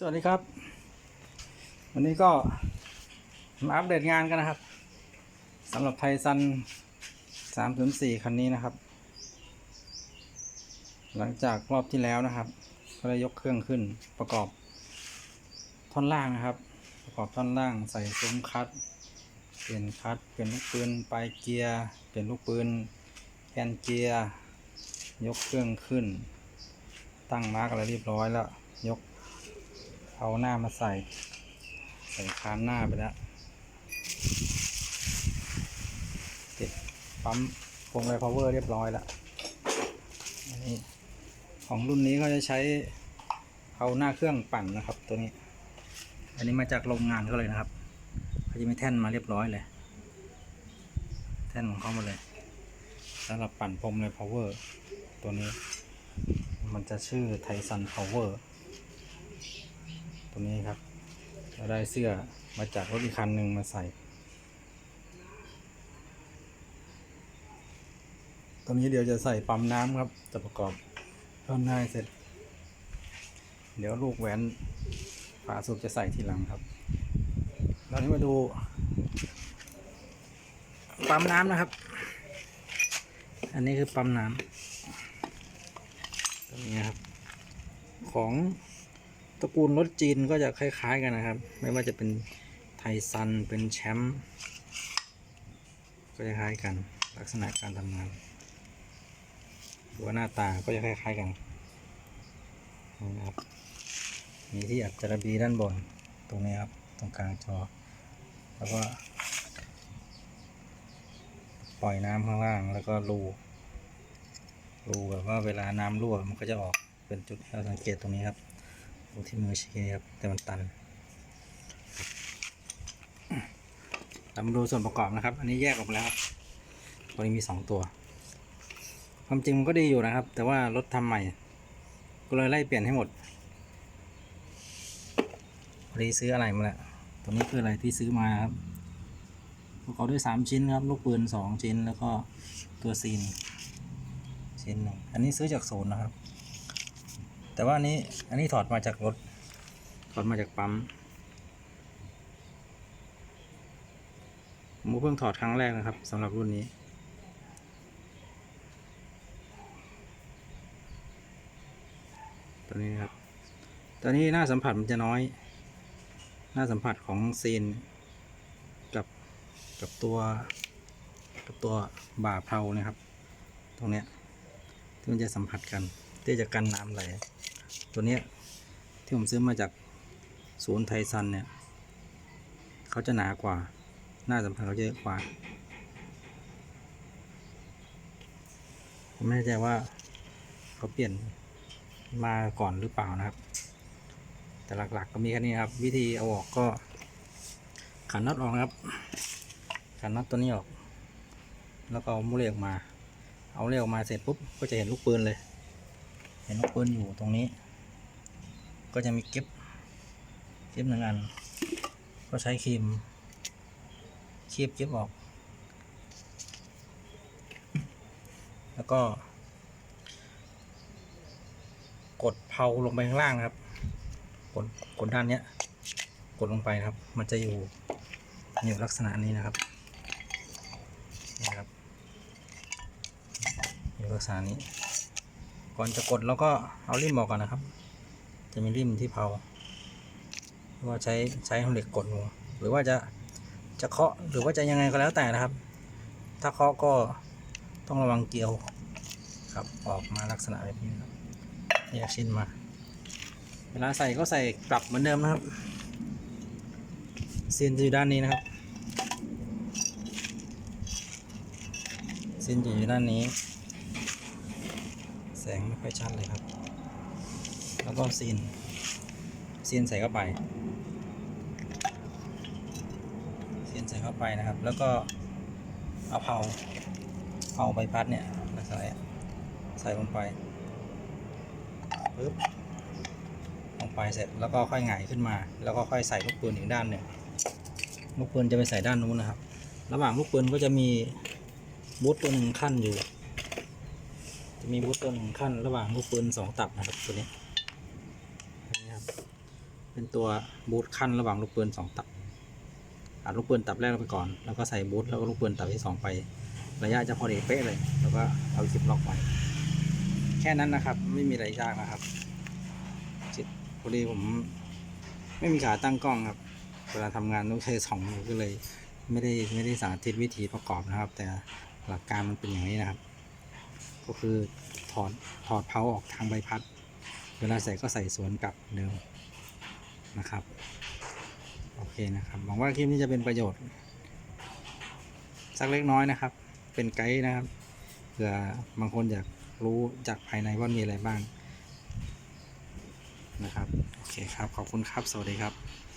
สวัสดีครับ วันนี้ก็มาอัปเดตงานกันนะครับสำหรับไทซัน304 คันนี้นะครับ หลังจากรอบที่แล้วนะครับ ก็ได้ยกเครื่องขึ้นประกอบท่อนล่างนะครับ ประกอบท่อนล่างใส่ซุ้มคัด เปลี่ยนคัด เปลี่ยนลูกปืนปลายเกียร์ เปลี่ยนลูกปืนแกนเกียร์ ยกเครื่องขึ้น ตั้งมาร์กอะไรเรียบร้อยแล้ว ยก เอาหน้ามาใส่ ใส่คานหน้าไปแล้วติดปั๊มพวงไวพาวเวอร์เรียบร้อยแล้วอันนี้ของรุ่นนี้เขาจะใช้เอาหน้าเครื่องปั่นนะครับ ตัวนี้ อันนี้มาจากโรงงานเขาเลยนะครับเขาจะมีแท่นมาเรียบร้อยเลย แท่นของเขามดเลยสำหรับปั่นพรมไวพาวเวอร์ตัวนี้ มันจะชื่อไทซันพาวเวอร์ ตัวนี้ครับเราได้เสื้อมาจากรถอีกคันหนึ่งมาใส่ ตัวนี้เดี๋ยวจะใส่ปั๊มน้ำครับจะประกอบท่อนหน้าให้เสร็จ เดี๋ยวลูกแหวนฝาสูบจะใส่ทีหลังครับตอนนี้มาดูปั๊มน้ำนะครับ อันนี้คือปั๊มน้ำตัวนี้ครับ ของ ตระกูลรถจีนก็จะคล้าย ๆ กันนะครับ ไม่ว่าจะเป็นไทซันเป็นแชมป์ก็จะคล้ายกัน ลักษณะการทำงานหรือว่าหน้าตาก็จะคล้าย ๆกันนะครับมีที่อัดจารบีด้านบนตรงนี้ครับ ตรงกลางจอ แล้วก็ปล่อยน้ำข้างล่างแล้วก็รูรูแบบว่าเวลาน้ำรั่วมันก็จะออกเป็นจุดให้เราสังเกตตรงนี้ครับ ดูที่มือชี้ครับ แต่มันตันเรามาดูส่วนประกอบนะครับ อันนี้แยกออกมาแล้วครับ ตัวนี้มีสองตัว ความจริงมันก็ดีอยู่นะครับ แต่ว่ารถทำใหม่ ก็เลยไล่เปลี่ยนให้หมดพอดีซื้ออะไรมาล้วตัวนี้คืออะไรที่ซื้อมาครับประกอบด้วยสามชิ้นครับ ลูกปืนสองชิ้น แล้วก็ตัวซีนชิ้นหนึ่งอันนี้ซื้อจากศูนย์นะครับ แต่ว่าอันนี้อันนี้ถอดมาจากรถ ถอดมาจากปั๊มผมเพิ่งถอดครั้งแรกนะครับสำหรับรุ่นนี้ ตัวนี้นะครับตัวนี้หน้าสัมผัสมันจะน้อย หน้าสัมผัสของซีนกับกับตัวกับตัวบ่าเพลานะครับ ตรงเนี้ยที่มันจะสัมผัสกัน ที่จะกันน้ำไหล ตัวนี้ที่ผมซื้อมาจากศูนย์ไทซันเนี่ยเขาจะหนากว่า หน้าสัมผัสเขาจะเยอะกว่า ผมไม่แน่ใจว่าเขาเปลี่ยนมาก่อนหรือเปล่านะครับ แต่หลักๆก็มีแค่นี้ครับ วิธีเอาออกก็ขันน็อตออกครับ ขันน็อตตัวนี้ออก แล้วก็เอามุเหล็กออกมา เอาเลออกมาเสร็จปุ๊บก็จะเห็นลูกปืนเลย เห็นลูกปืนอยู่ตรงนี้ ก็จะมีเก็บเก็บหนึ่งอัน ก็ใช้ครีมคีบเก็บออก แล้วก็ กดเพาลงไปข้างล่างนะครับ กดกดด้านเนี้ย กดลงไปครับ มันจะอยู่อยู่ลักษณะนี้นะครับนี่นะครับอยู่ลักษณะนี้ ก่อนจะกดเราก็เอาริมออกก่อนนะครับ จะมีริมที่เผาว่าใช้ใช้เหล็กกดหัวหรือว่าจะจะเคาะหรือว่าจะยังไงก็แล้วแต่นะครับ ถ้าเคาะก็ต้องระวังเกลียวครับออกมาลักษณะแบบนี้นะครับแยกชิ้นมา เวลาใส่ก็ใส่กลับเหมือนเดิมนะครับเซียนจะอยู่ด้านนี้นะครับเซียนจะอยู่ด้านนี้ งไม่ค่อยชัดเลยครับ แล้วก็ซีน ซีนใส่เข้าไป ซีนใส่เข้าไปนะครับ แล้วก็เอาเผาเผาใบพัดเนี่ยใส่ใส่ลงไปปึ๊บลงไปเสร็จแล้วก็ค่อยหงายขึ้นมา แล้วก็ค่อยใส่ลูกปืนอีกด้านหนึ่งลูกปืนจะไปใส่ด้านนู้นนะครับ ระหว่างลูกปืนก็จะมีบูทตัวหนึ่งขั้นอยู่ จะมีบูทตัวหนึ่งขั้นระหว่างลูกปืนสองตับนะครับตัวนี้นี่ครับเป็นตัวบูทขั้นระหว่างลูกปืนสองตับอัดลูกปืนตับแรกไปก่อน แล้วก็ใส่บูทแล้วก็ลูกปืนตับที่สองไประยะจะพอดีเป๊ะเลย แล้วก็เอาซิปล็อกไว้แค่นั้นนะครับ ไม่มีอะไรยากนะครับจิตพอดีผม ไม่มีขาตั้งกล้องครับเวลาทำงานต้องใช้สองมือก็เลย ไม่ได้ไม่ได้สาธิตวิธีประกอบนะครับ แต่หลักการมันเป็นอย่างนี้นะครับ ก็คือถอดถอดเพาออกทางใบพัด เวลาใส่ก็ใส่สวนกลับเดิมนะครับ โอเคนะครับหวังว่าคลิปนี้จะเป็นประโยชน์ สักเล็กน้อยนะครับ เป็นไกด์นะครับเผื่อบางคนอยากรู้จากภายในว่ามีอะไรบ้างนะครับ โอเคครับ ขอบคุณครับ สวัสดีครับ